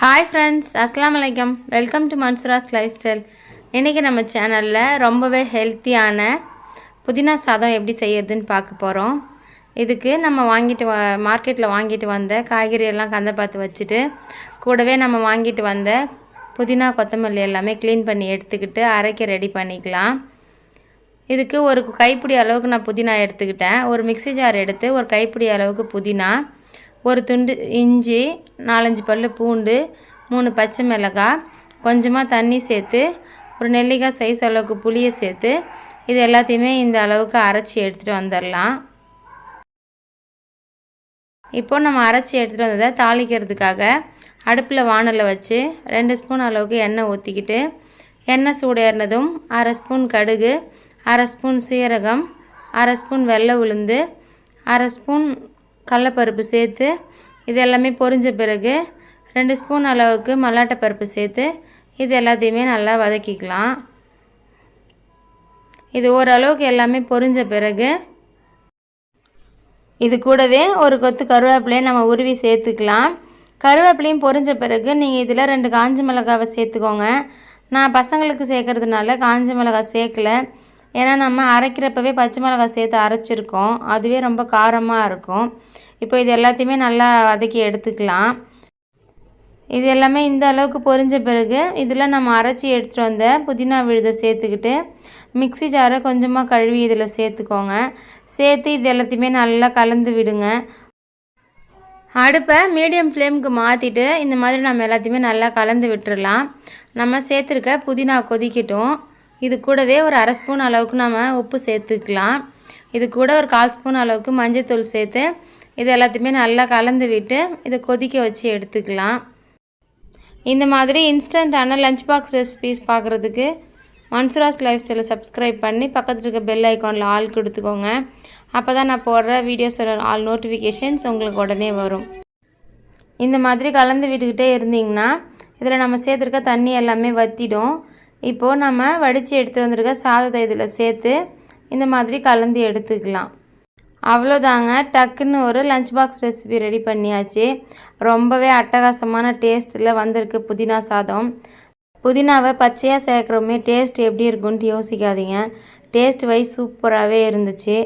Hi friends அஸ்லாம் வலைக்கம் welcome to Mansura's lifestyle இன்றைக்கி நம்ம சேனலில் ரொம்பவே ஹெல்த்தியான புதினா சாதம் எப்படி செய்யறதுன்னு பார்க்க போகிறோம் இதுக்கு நம்ம வாங்கிட்டு வ மார்க்கெட்டில் வாங்கிட்டு வந்த காய்கறி எல்லாம் கந்த பார்த்து வச்சுட்டு கூடவே நம்ம வாங்கிட்டு வந்த புதினா கொத்தமல்லி எல்லாமே க்ளீன் பண்ணி எடுத்துக்கிட்டு அரைக்க ரெடி பண்ணிக்கலாம். இதுக்கு ஒரு கைப்பிடி அளவுக்கு நான் புதினா எடுத்துக்கிட்டேன். ஒரு மிக்ஸி ஜார் எடுத்து ஒரு கைப்பிடி அளவுக்கு புதினா ஒரு துண்டு இஞ்சி நாலஞ்சு பல் பூண்டு மூணு பச்சை மிளகாய் கொஞ்சமாக தண்ணி சேர்த்து ஒரு நெல்லிக்காய் சைஸ் அளவுக்கு புளியை சேர்த்து இது எல்லாத்தையுமே இந்த அளவுக்கு அரைச்சி எடுத்துகிட்டு வந்துடலாம். இப்போ நம்ம அரைச்சி எடுத்துகிட்டு வந்ததை தாளிக்கிறதுக்காக அடுப்பில் வானலில் வச்சு ரெண்டு ஸ்பூன் அளவுக்கு எண்ணெய் ஊற்றிக்கிட்டு எண்ணெய் சூடேறினதும் அரை ஸ்பூன் கடுகு அரை ஸ்பூன் சீரகம் அரை ஸ்பூன் வெள்ளை உளுந்து அரை ஸ்பூன் கடலப்பருப்பு சேர்த்து இது எல்லாமே பொரிஞ்ச பிறகு ரெண்டு ஸ்பூன் அளவுக்கு மல்லாட்டை பருப்பு சேர்த்து இது எல்லாத்தையுமே நல்லா வதக்கிக்கலாம். இது ஓரளவுக்கு எல்லாமே பொரிஞ்ச பிறகு இது கூடவே ஒரு கொத்து கருவேப்பிலையும் நம்ம உருவி சேர்த்துக்கலாம். கருவேப்பிலையும் பொரிஞ்ச பிறகு நீங்கள் இதில் ரெண்டு காஞ்ச மிளகாவை சேர்த்துக்கோங்க. நான் பசங்களுக்கு சேர்க்கறதுனால காஞ்ச மிளகாய் சேர்க்கல. ஏன்னா நம்ம அரைக்கிறப்பவே பச்சை மிளகாய் சேர்த்து அரைச்சிருக்கோம். அதுவே ரொம்ப காரமாக இருக்கும். இப்போ இது எல்லாத்தையுமே நல்லா வதக்கி எடுத்துக்கலாம். இது எல்லாமே இந்த அளவுக்கு பொரிஞ்ச பிறகு இதில் நம்ம அரைச்சி எடுத்துகிட்டு வந்த புதினா விழுதை சேர்த்துக்கிட்டு மிக்ஸி ஜாரை கொஞ்சமாக கழுவி இதில் சேர்த்துக்கோங்க. சேர்த்து இது எல்லாத்தையுமே நல்லா கலந்து விடுங்க. அடுப்பை மீடியம் ஃப்ளேமுக்கு மாற்றிட்டு இந்த மாதிரி நம்ம எல்லாத்தையுமே நல்லா கலந்து விட்டுடலாம் நம்ம சேர்த்துருக்க புதினா கொதிக்கட்டும். இது கூடவே ஒரு அரை ஸ்பூன் அளவுக்கு நம்ம உப்பு சேர்த்துக்கலாம். இது கூட ஒரு கால் ஸ்பூன் அளவுக்கு மஞ்சத்தூள் சேர்த்து இது எல்லாத்தையுமே நல்லா கலந்து விட்டு இதை கொதிக்க வச்சு எடுத்துக்கலாம். இந்த மாதிரி இன்ஸ்டண்ட்டான லஞ்ச் பாக்ஸ் ரெசிபிஸ் பார்க்குறதுக்கு மன்சுராஸ் லைஃப் ஸ்டைலை சப்ஸ்கிரைப் பண்ணி பக்கத்தில் இருக்க பெல் ஐக்கானில் ஆள் கொடுத்துக்கோங்க. அப்போ தான் நான் போடுற வீடியோஸோட ஆல் நோட்டிஃபிகேஷன்ஸ் உங்களுக்கு உடனே வரும். இந்த மாதிரி கலந்து விட்டுக்கிட்டே இருந்தீங்கன்னா இதில் நம்ம சேர்த்துருக்க தண்ணி எல்லாமே வற்றிடும் இப்போது நம்ம வடித்து எடுத்துகிட்டு வந்திருக்க சாதத்தை இதில் சேர்த்து இந்த மாதிரி கலந்து எடுத்துக்கலாம். அவ்வளோதாங்க. டக்குன்னு ஒரு லஞ்ச் பாக்ஸ் ரெசிபி ரெடி பண்ணியாச்சு. ரொம்பவே அட்டகாசமான டேஸ்ட்டில் வந்திருக்கு புதினா சாதம். புதினாவை பச்சையாக சேர்க்குறோமே டேஸ்ட் எப்படி இருக்குன்ட்டு யோசிக்காதீங்க. டேஸ்ட் வைஸ் சூப்பராகவே இருந்துச்சு.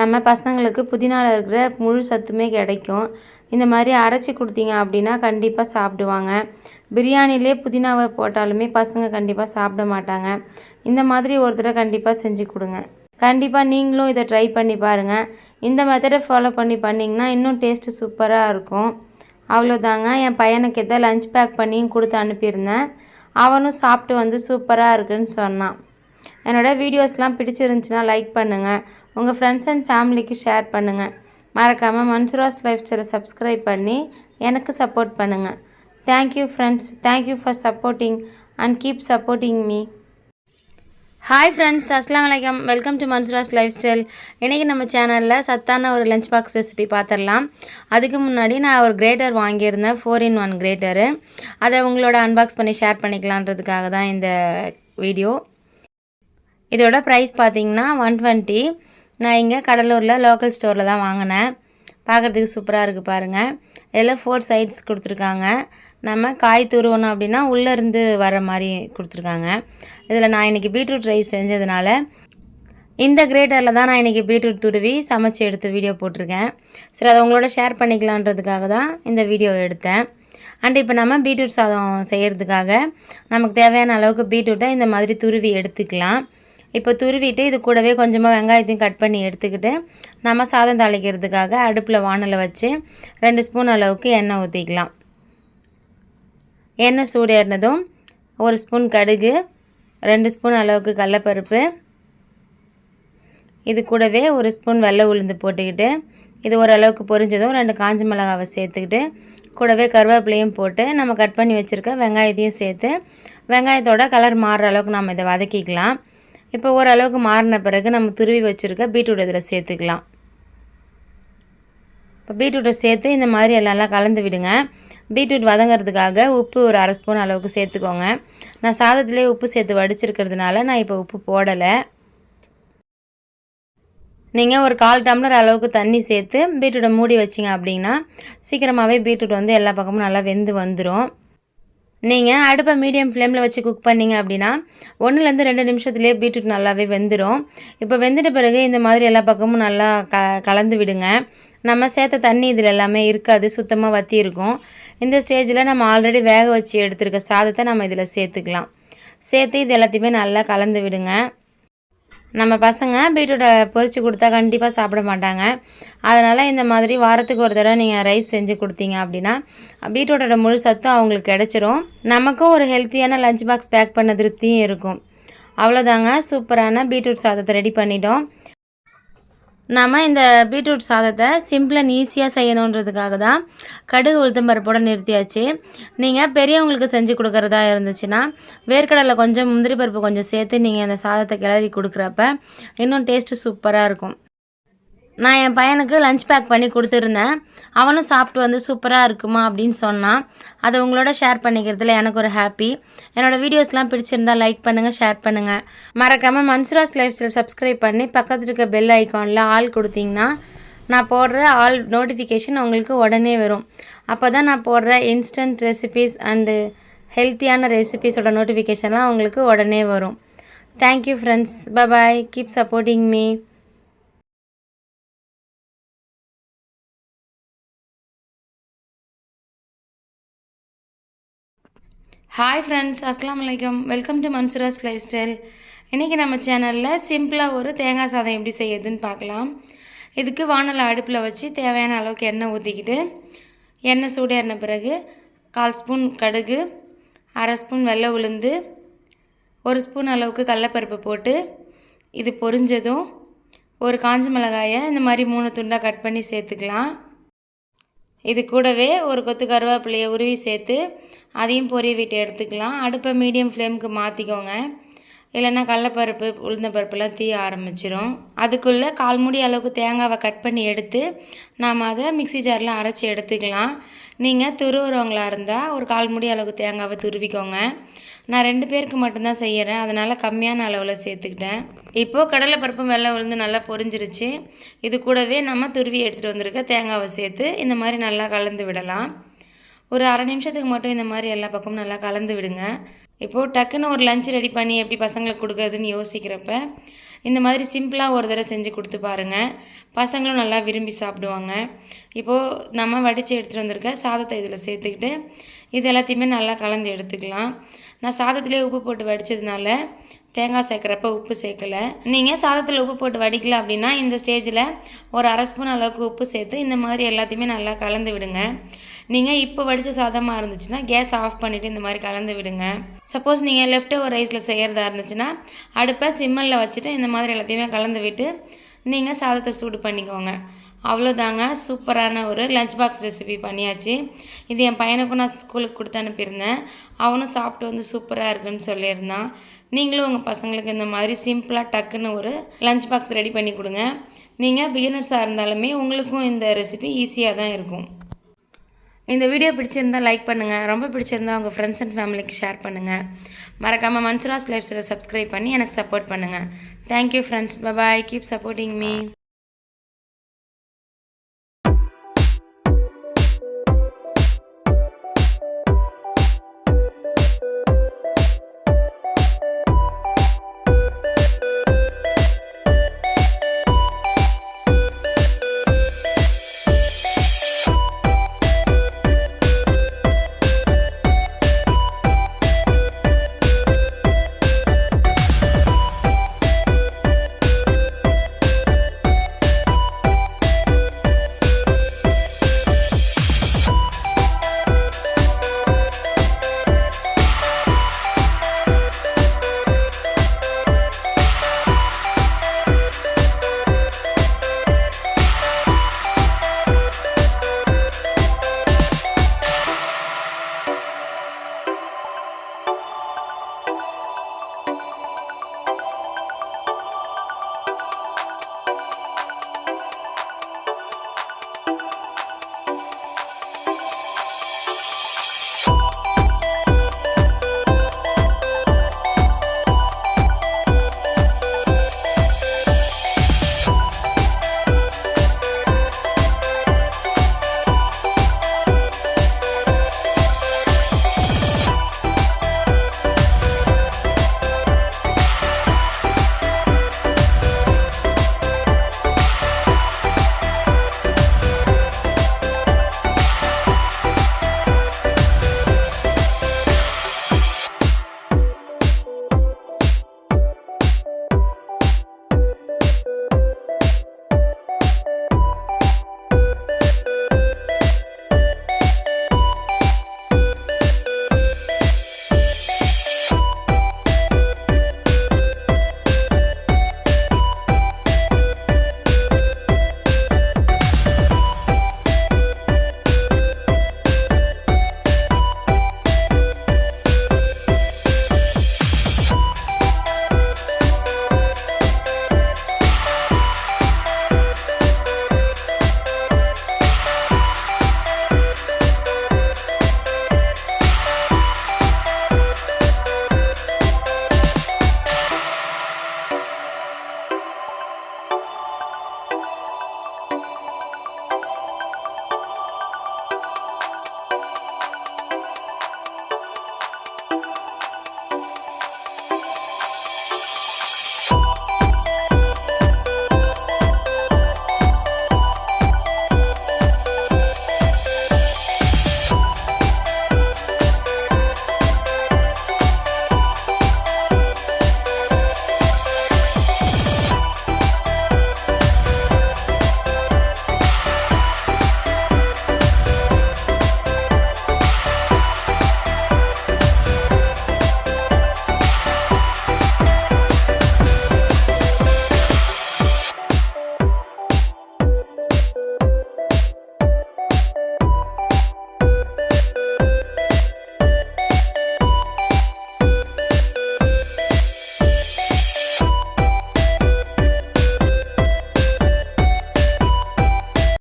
நம்ம பசங்களுக்கு புதினாவில் இருக்கிற முழு சத்துமே கிடைக்கும். இந்த மாதிரி அரைச்சி கொடுத்தீங்க அப்படின்னா கண்டிப்பாக சாப்பிடுவாங்க. பிரியாணிலே புதினாவை போட்டாலுமே பசங்க கண்டிப்பாக சாப்பிட மாட்டாங்க. இந்த மாதிரி ஒரு தடவை கண்டிப்பாக செஞ்சு கொடுங்க. கண்டிப்பாக நீங்களும் இதை ட்ரை பண்ணி பாருங்கள் இந்த மெத்தடை ஃபாலோ பண்ணி பண்ணிங்கன்னா இன்னும் டேஸ்ட்டு சூப்பராக இருக்கும். அவ்வளோதாங்க என் பையனுக்கு எதாவது லஞ்ச் பேக் பண்ணியும் கொடுத்து அனுப்பியிருந்தேன். அவனும் சாப்பிட்டு வந்து சூப்பராக இருக்குன்னு சொன்னான். என்னோடய வீடியோஸ்லாம் பிடிச்சிருந்துச்சின்னா லைக் பண்ணுங்கள் உங்கள் ஃப்ரெண்ட்ஸ் அண்ட் ஃபேமிலிக்கு ஷேர் பண்ணுங்கள் மறக்காமல் மன்சுராஸ் லைஃப் ஸ்டைலை சப்ஸ்கிரைப் பண்ணி எனக்கு சப்போர்ட் பண்ணுங்கள் thank you friends thank you for supporting and keep supporting me hi friends அஸ்லாம் வலைக்கம் welcome to Mansura's lifestyle இன்றைக்கி நம்ம சேனலில் சத்தான ஒரு லஞ்ச் பாக்ஸ் ரெசிபி பார்த்துடலாம். அதுக்கு முன்னாடி நான் ஒரு கிரேட்டர் வாங்கியிருந்தேன். ஃபோர் இன் ஒன் கிரேட்டரு அதை உங்களோட அன்பாக்ஸ் பண்ணி ஷேர் பண்ணிக்கலான்றதுக்காக தான் இந்த வீடியோ இதோட ப்ரைஸ் பார்த்தீங்கன்னா ஒன் டுவெண்ட்டி நான் இங்கே கடலூரில் லோக்கல் ஸ்டோரில் தான் வாங்கினேன். பார்க்குறதுக்கு சூப்பராக இருக்குது பாருங்கள் இதில் ஃபோர் சைட்ஸ் கொடுத்துருக்காங்க. நம்ம காய் துருவணும் அப்படின்னா உள்ளேருந்து வர மாதிரி கொடுத்துருக்காங்க. இதில் நான் இன்றைக்கி பீட்ரூட் ரைஸ் செஞ்சதுனால இந்த கிரேட்டரில் தான் நான் இன்றைக்கி பீட்ரூட் துருவி சமைச்சு எடுத்து வீடியோ போட்டிருக்கேன். சரி அதை உங்களோட ஷேர் பண்ணிக்கலான்றதுக்காக தான் இந்த வீடியோ எடுத்தேன். அண்ட் இப்போ நம்ம பீட்ரூட் சாதம் செய்கிறதுக்காக நமக்கு தேவையான அளவுக்கு பீட்ரூட்டை இந்த மாதிரி துருவி எடுத்துக்கலாம். இப்போ துருவிட்டு இது கூடவே கொஞ்சமாக வெங்காயத்தையும் கட் பண்ணி எடுத்துக்கிட்டு நம்ம சாதம் தாளிக்கிறதுக்காக அடுப்பில் வானலை வச்சு ரெண்டு ஸ்பூன் அளவுக்கு எண்ணெய் ஊற்றிக்கலாம் எண்ணெய் சூடேறினதும் ஒரு ஸ்பூன் கடுகு ரெண்டு ஸ்பூன் அளவுக்கு கடலப்பருப்பு. இது கூடவே ஒரு ஸ்பூன் வெள்ளை உளுந்து போட்டுக்கிட்டு இது ஓரளவுக்கு பொரிஞ்சதும் ரெண்டு காஞ்ச மிளகாவை சேர்த்துக்கிட்டு கூடவே கருவேப்பிலையும் போட்டு நம்ம கட் பண்ணி வச்சுருக்க வெங்காயத்தையும் சேர்த்து வெங்காயத்தோட கலர் மாறுற அளவுக்கு நம்ம இதை வதக்கிக்கலாம். இப்போ ஓரளவுக்கு மாறின பிறகு நம்ம துருவி வச்சுருக்க பீட்ரூட் இதில் சேர்த்துக்கலாம். இப்போ பீட்ரூட்டை சேர்த்து இந்த மாதிரி எல்லாம் கலந்து விடுங்க. பீட்ரூட் வதங்கிறதுக்காக உப்பு ஒரு அரை ஸ்பூன் அளவுக்கு சேர்த்துக்கோங்க. நான் சாதத்திலே உப்பு சேர்த்து வடிச்சிருக்கிறதுனால நான் இப்போ உப்பு போடலை. நீங்கள் ஒரு கால் டம்ளர் அளவுக்கு தண்ணி சேர்த்து பீட்ரூட்டை மூடி வச்சிங்க அப்படின்னா சீக்கிரமாகவே பீட்ரூட் வந்து எல்லா பக்கமும் நல்லா வெந்து வந்துடும் நீங்கள் அடுப்பை மீடியம் ஃப்ளேமில் வச்சு குக் பண்ணீங்க அப்படின்னா ஒன்றுலேருந்து ரெண்டு நிமிஷத்துலேயே பீட்ரூட் நல்லாவே வெந்துடும் இப்போ வெந்துட்ட பிறகு இந்த மாதிரி எல்லா பக்கமும் நல்லா க கலந்து விடுங்க. நம்ம சேர்த்த தண்ணி இதில் எல்லாமே இருக்காது சுத்தமாக வற்றி இருக்கும். இந்த ஸ்டேஜில் நம்ம ஆல்ரெடி வேக வச்சு எடுத்துருக்க சாதத்தை நம்ம இதில் சேர்த்துக்கலாம். சேர்த்து இது எல்லாத்தையுமே நல்லா கலந்து விடுங்க. நம்ம பசங்க பீட்ரூட்டை பொறிச்சு கொடுத்தா கண்டிப்பாக சாப்பிட மாட்டாங்க. அதனால் இந்த மாதிரி வாரத்துக்கு ஒரு தடவை நீங்கள் ரைஸ் செஞ்சு கொடுத்தீங்க அப்படின்னா பீட்ரூட்டோட முழு சத்தும் அவங்களுக்கு கிடச்சிரும். நமக்கும் ஒரு ஹெல்த்தியான லஞ்ச் பாக்ஸ் பேக் பண்ண திருப்தியும் இருக்கும். அவ்வளோதாங்க சூப்பரான பீட்ரூட் சாதத்தை ரெடி பண்ணிட்டோம். நம்ம இந்த பீட்ரூட் சாதத்தை சிம்பிள் அண்ட் ஈஸியாக செய்யணுன்றதுக்காக தான் கடுகு உளுத்தம் பருப்போடு நிறுத்தியாச்சு. நீங்கள் பெரியவங்களுக்கு செஞ்சு கொடுக்குறதா இருந்துச்சுன்னா வேர்க்கடலை கொஞ்சம் முந்திரி பருப்பு கொஞ்சம் சேர்த்து நீங்கள் அந்த சாதத்தை கிளறி கொடுக்குறப்ப இன்னும் டேஸ்ட்டு சூப்பராக இருக்கும். நான் என் பையனுக்கு லஞ்ச் பேக் பண்ணி கொடுத்துருந்தேன். அவனும் சாப்பிட்டு வந்து சூப்பராக இருக்குமா அப்படின்னு சொன்னான். அதை உங்களோட ஷேர் பண்ணிக்கிறதுல எனக்கு ஒரு ஹாப்பி என்னோடய வீடியோஸ்லாம் பிடிச்சிருந்தா லைக் பண்ணுங்கள் ஷேர் பண்ணுங்கள் மறக்காமல் மன்சுராஸ் லைஃப் ஸ்டைல் சப்ஸ்கிரைப் பண்ணி பக்கத்தில் இருக்க பெல் ஐக்கானில் ஆல் கொடுத்தீங்கன்னா நான் போடுற ஆல் நோட்டிஃபிகேஷன் உங்களுக்கு உடனே வரும். அப்போ தான் நான் போடுற இன்ஸ்டன்ட் ரெசிபீஸ் அண்டு ஹெல்த்தியான ரெசிபீஸோட நோட்டிஃபிகேஷன்லாம் உங்களுக்கு உடனே வரும். Thank you friends bye bye keep supporting me hi friends அஸ்லாம் வலைக்கம் welcome to Mansura's lifestyle இன்றைக்கி நம்ம சேனலில் சிம்பிளாக ஒரு தேங்காய் சாதம் எப்படி செய்யுதுன்னு பார்க்கலாம். இதுக்கு வானலை அடுப்பில் வச்சு தேவையான அளவுக்கு எண்ணெய் ஊற்றிக்கிட்டு எண்ணெய் சூடேறின பிறகு கால் ஸ்பூன் கடுகு அரை ஸ்பூன் வெள்ளை உளுந்து ஒரு ஸ்பூன் அளவுக்கு கடலப்பருப்பு போட்டு இது பொரிஞ்சதும் ஒரு காஞ்ச மிளகாயை இந்த மாதிரி மூணு துண்டாக கட் பண்ணி சேர்த்துக்கலாம். இது கூடவே ஒரு கொத்து கருவேப்பிலையை உருவி சேர்த்து அதையும் பொரிய விட்டு எடுத்துக்கலாம். அடுப்பை மீடியம் ஃப்ளேமுக்கு மாற்றிக்கோங்க இல்லைன்னா கடலப்பருப்பு உளுந்த பருப்புலாம் தீய ஆரம்பிச்சிரும். அதுக்குள்ளே கால் மூடி அளவுக்கு தேங்காவை கட் பண்ணி எடுத்து நாம் அதை மிக்சி ஜாரில் அரைச்சி எடுத்துக்கலாம். நீங்கள் துருவுறவங்களா இருந்தால் ஒரு கால் மூடி அளவுக்கு தேங்காவை துருவிக்கோங்க. நான் ரெண்டு பேருக்கு மட்டும்தான் செய்கிறேன் அதனால் கம்மியான அளவில் சேர்த்துக்கிட்டேன். இப்போது கடலைப்பருப்பு வெள்ளை உளுந்து நல்லா பொரிஞ்சிருச்சு. இது கூடவே நம்ம துருவி எடுத்துகிட்டு வந்திருக்க தேங்காவை சேர்த்து இந்த மாதிரி நல்லா கலந்து விடலாம். ஒரு அரை நிமிஷத்துக்கு மட்டும் இந்த மாதிரி எல்லா பக்கமும் நல்லா கலந்து விடுங்க. இப்போது டக்குன்னு ஒரு லஞ்ச் ரெடி பண்ணி எப்படி பசங்களுக்கு கொடுக்குறதுன்னு யோசிக்கிறப்ப இந்த மாதிரி சிம்பிளாக ஒரு தடவை செஞ்சு கொடுத்து பாருங்கள் பசங்களும் நல்லா விரும்பி சாப்பிடுவாங்க. இப்போது நம்ம வடித்து எடுத்துகிட்டு வந்திருக்க சாதத்தை இதில் சேர்த்துக்கிட்டு இது எல்லாத்தையுமே நல்லா கலந்து எடுத்துக்கலாம். நான் சாதத்துலேயே உப்பு போட்டு வடித்ததுனால தேங்காய் சேர்க்குறப்ப உப்பு சேர்க்கலை. நீங்கள் சாதத்தில் உப்பு போட்டு வடிக்கல அப்படின்னா இந்த ஸ்டேஜில் ஒரு அரை ஸ்பூன் அளவுக்கு உப்பு சேர்த்து இந்த மாதிரி எல்லாத்தையுமே நல்லா கலந்து விடுங்க. நீங்கள் இப்போ வடித்த சாதமாக இருந்துச்சுன்னா கேஸ் ஆஃப் பண்ணிவிட்டு இந்த மாதிரி கலந்து விடுங்க. சப்போஸ் நீங்கள் லெஃப்ட் ஓவர் ரைஸில் செய்கிறதா இருந்துச்சுன்னா அடுப்பை சிம்மலில் வச்சுட்டு இந்த மாதிரி எல்லாத்தையுமே கலந்து விட்டு நீங்கள் சாதத்தை சூடு பண்ணிக்கோங்க. அவ்வளோதாங்க சூப்பரான ஒரு லஞ்ச் பாக்ஸ் ரெசிபி பண்ணியாச்சு. இது என் பையனுக்கும் நான் ஸ்கூலுக்கு கொடுத்து அனுப்பியிருந்தேன். அவனும் சாப்பிட்டு வந்து சூப்பராக இருக்குன்னு சொல்லியிருந்தான். நீங்களும் உங்கள் பசங்களுக்கு இந்த மாதிரி சிம்பிளாக டக்குன்னு ஒரு லஞ்ச் பாக்ஸ் ரெடி பண்ணி கொடுங்க. நீங்கள் பிகினர்ஸாக இருந்தாலுமே உங்களுக்கும் இந்த ரெசிபி ஈஸியாக தான் இருக்கும். இந்த வீடியோ பிடிச்சிருந்தால் லைக் பண்ணுங்கள் ரொம்ப பிடிச்சிருந்தா உங்கள் ஃப்ரெண்ட்ஸ் அண்ட் ஃபேமிலிக்கு ஷேர் பண்ணுங்கள் மறக்காமல் மன்சுராஸ் லைஃப்ஸில் சப்ஸ்கிரைப் பண்ணி எனக்கு சப்போர்ட் பண்ணுங்கள் thank you friends bye bye keep supporting me